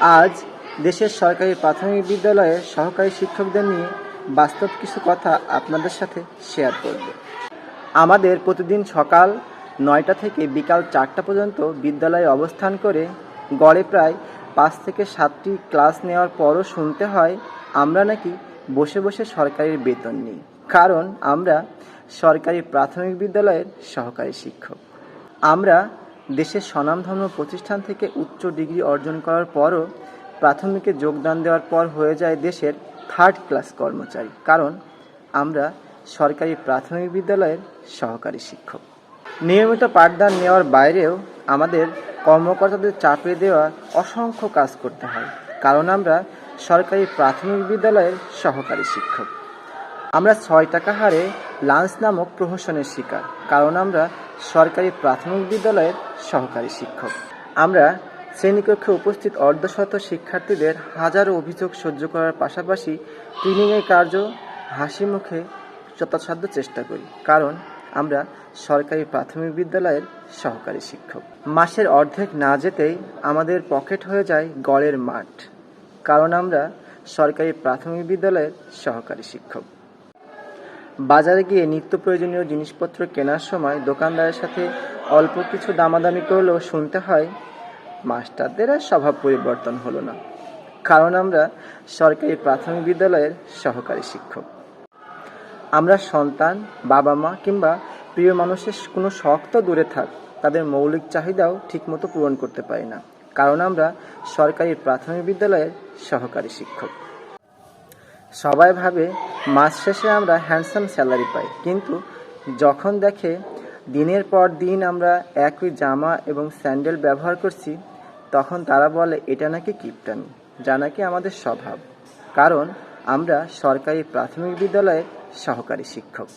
আজ দেশের সরকারি প্রাথমিক বিদ্যালয়ের সহকারী শিক্ষকদের নিয়ে বাস্তব কিছু কথা আপনাদের সাথে শেয়ার করব। আমাদের প্রতিদিন সকাল নয়টা থেকে বিকাল চারটা পর্যন্ত বিদ্যালয়ে অবস্থান করে গড়ে প্রায় পাঁচ থেকে সাতটি ক্লাস নেওয়ার পরও শুনতে হয়, আমরা নাকি বসে বসে সরকারের বেতন নিই। কারণ আমরা সরকারি প্রাথমিক বিদ্যালয়ের সহকারী শিক্ষক। আমরা দেশের স্বনামধন্য প্রতিষ্ঠান থেকে উচ্চ ডিগ্রি অর্জন করার পরও প্রাথমিকে যোগদান দেওয়ার পর হয়ে যায় দেশের থার্ড ক্লাস কর্মচারী। কারণ আমরা সরকারি প্রাথমিক বিদ্যালয়ের সহকারী শিক্ষক। নিয়মিত পাঠদান নেওয়ার বাইরেও আমাদের কর্মকর্তাদের চাপে দেওয়া অসংখ্য কাজ করতে হয়। কারণ আমরা সরকারি প্রাথমিক বিদ্যালয়ের সহকারী শিক্ষক। আমরা ছয় টাকা হারে লাঞ্চ নামক প্রহসনের শিকার, কারণ আমরা সরকারি প্রাথমিক বিদ্যালয়ের সহকারী শিক্ষক। আমরা শ্রেণীকক্ষে উপস্থিত অর্ধশত শিক্ষার্থীদের হাজারো অভিযোগ সহ্য করার পাশাপাশি ক্লিনিংয়ের কার্য হাসি মুখে যথাসাধ্য চেষ্টা করি, কারণ আমরা সরকারি প্রাথমিক বিদ্যালয়ের সহকারী শিক্ষক। মাসের অর্ধেক না যেতেই আমাদের পকেট হয়ে যায় গড়ের মাঠ, কারণ আমরা সরকারি প্রাথমিক বিদ্যালয়ের সহকারী শিক্ষক। বাজারে গিয়ে নিত্য প্রয়োজনীয় জিনিসপত্র কেনার সময় দোকানদারের সাথে অল্প কিছু দামাদামি করলেও শুনতে হয়, মাস্টারদের আর স্বভাব পরিবর্তন হলো না। কারণ আমরা সরকারি প্রাথমিক বিদ্যালয়ের সহকারী শিক্ষক। আমরা সন্তান, বাবা মা কিংবা প্রিয় মানুষের কোনো শখ তো দূরে থাক, তাদের মৌলিক চাহিদাও ঠিকমতো পূরণ করতে পারি না। কারণ আমরা সরকারি প্রাথমিক বিদ্যালয়ের সহকারী শিক্ষক। সবাই ভাবে মাস শেষে আমরা হ্যান্ডসাম স্যালারি পাই। কিন্তু যখন দেখে দিনের পর দিন আমরা একই জামা এবং স্যান্ডেল ব্যবহার করছি, তখন তারা বলে, এটা নাকি কিপটানি যা নাকি আমাদের স্বভাব। কারণ আমরা সরকারি প্রাথমিক বিদ্যালয়ের সহকারী শিক্ষক।